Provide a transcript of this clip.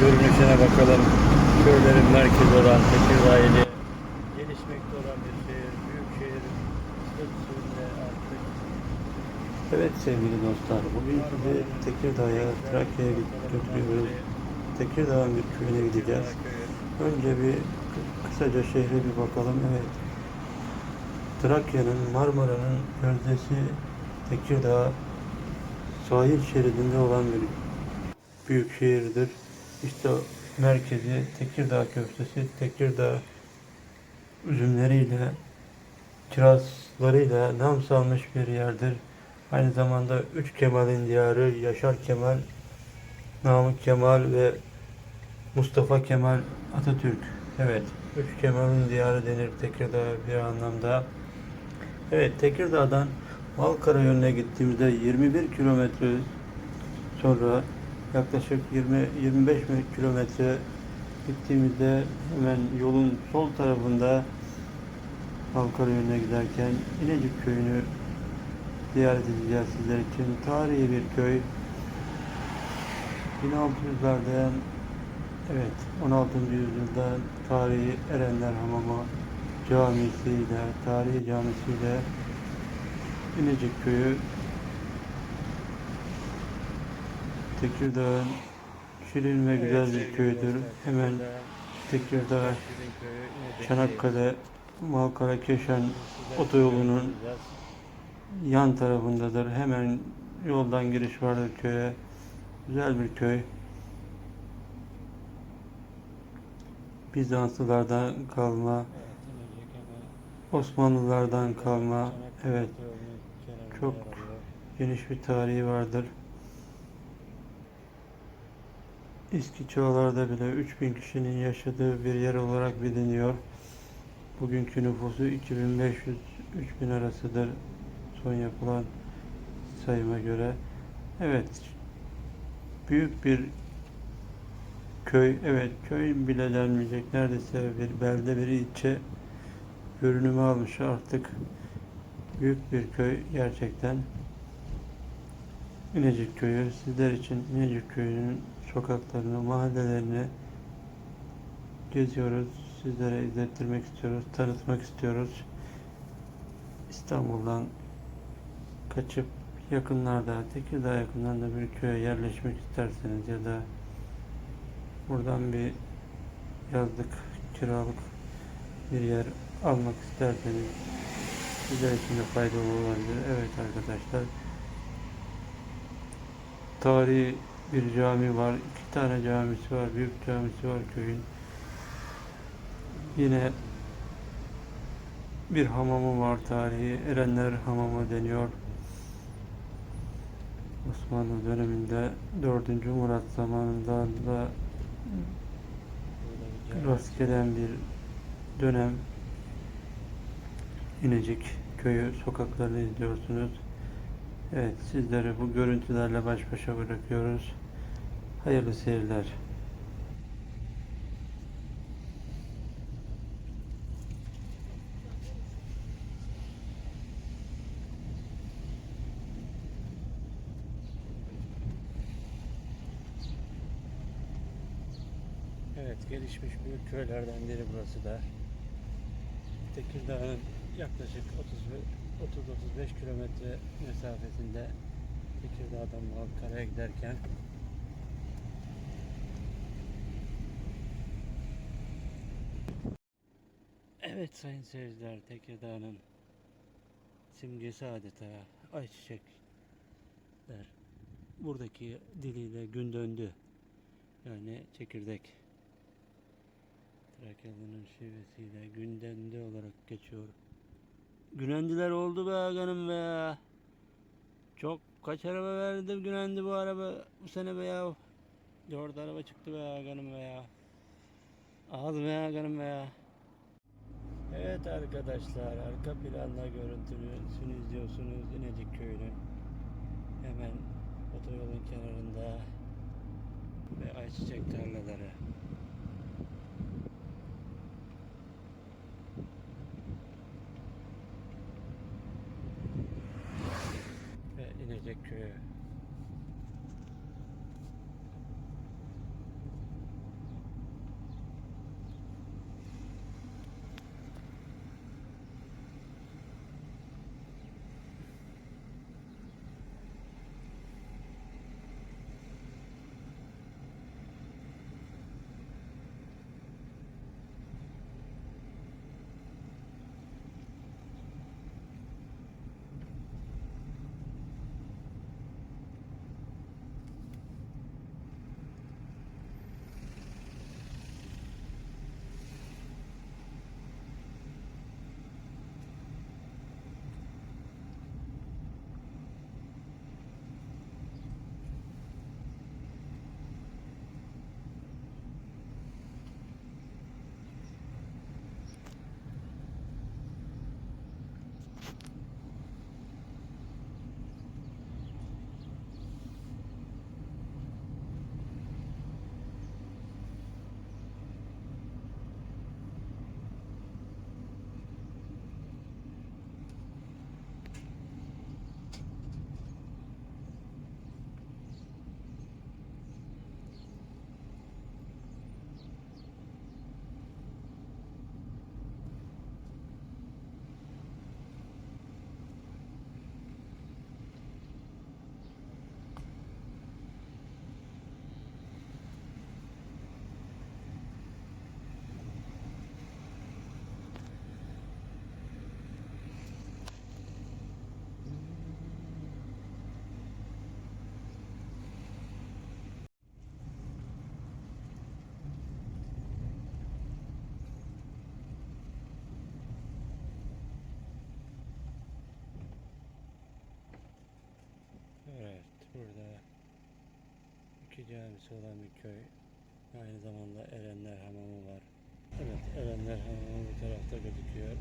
görünüşüne bakalım. Köylerin merkezi olan Tekirdağ ili gelişmekte olan bir şehir, büyük şehir artık. Evet sevgili dostlar, bugün sizi Tekirdağ'a, Trakya'ya götürüyoruz. Tekirdağ'ın bir köyüne gideceğiz. Önce bir kısaca şehre bir bakalım. Evet. Trakya'nın, Marmara'nın gözdesi Tekirdağ sahil şeridinde olan bir büyük şehirdir. İşte merkezi Tekirdağ köftesi, Tekirdağ üzümleriyle, kirazlarıyla nam salmış bir yerdir. Aynı zamanda Üç Kemal'in diyarı Yaşar Kemal, Namık Kemal ve Mustafa Kemal Atatürk. Evet, Üç Kemal'in diyarı denir Tekirdağ bir anlamda. Evet, Tekirdağ'dan Malkara yönüne gittiğimizde 21 kilometre sonra yaklaşık 20-25 kilometre gittiğimizde hemen yolun sol tarafında Malkara yönüne giderken İnecik köyünü ziyaret edeceğiz sizler için. Tarihi bir köy. 1600'lerden evet 16. yüzyılda tarihi Erenler Hamamı camisiyle, tarihi camisiyle İnecik köyü Tekirdağ'ın şirin ve güzel bir köydür. Hemen Tekirdağ, Çanakkale, Malkara, Keşan otoyolunun yan tarafındadır. Hemen yoldan giriş vardır köye. Güzel bir köy. Bizanslılardan kalma, Osmanlılardan kalma, evet çok geniş bir tarihi vardır. Eski çağlarda bile 3000 kişinin yaşadığı bir yer olarak biliniyor. Bugünkü nüfusu 2500-3000 arasıdır son yapılan sayıma göre. Evet, büyük bir köy, evet köy bile denmeyecek neredeyse bir belde bir ilçe görünümü almış artık. Büyük bir köy gerçekten. İnecik Köyü sizler için İnecik Köyü'nün sokaklarını, mahallelerini geziyoruz. Sizlere izlettirmek istiyoruz, tanıtmak istiyoruz. İstanbul'dan kaçıp yakınlarda, Tekirdağ yakınlarında bir köye yerleşmek isterseniz ya da buradan bir yazlık, kiralık bir yer almak isterseniz sizler için de faydalı olabilir. Evet arkadaşlar. Tarihi bir cami var. iki tane camisi var. Büyük camisi var köyün. Yine bir hamamı var tarihi. Erenler Hamamı deniyor. Osmanlı döneminde 4. Murat zamanında da rast gelen bir dönem İnecik köyü sokaklarını izliyorsunuz. Evet sizleri bu görüntülerle baş başa bırakıyoruz. Hayırlı seyirler. Evet gelişmiş büyük köylerden biri burası da. Tekirdağ'ın yaklaşık 30 30-35 kilometre mesafesinde Tekirdağ'dan Malkara'ya giderken Evet sayın seyirciler Tekirdağ'ın simgesi adeta ayçiçekler. Buradaki diliyle gün döndü. Yani çekirdek. Trakyalı'nın şivesiyle gündendi olarak geçiyor. Günendiler oldu be canım be. Çok kaç araba verdi Günendi bu araba bu sene be ya. Dört araba çıktı be canım be ya. Az be canım be ya. Evet arkadaşlar arka planda görüntüsünü izliyorsunuz İnecik köyünün. Hemen otoyolun kenarında ve ayçiçek tarlaları. Eski camisi olan bir köy. Aynı zamanda Erenler Hamamı var. Evet, Erenler Hamamı bu tarafta gözüküyor.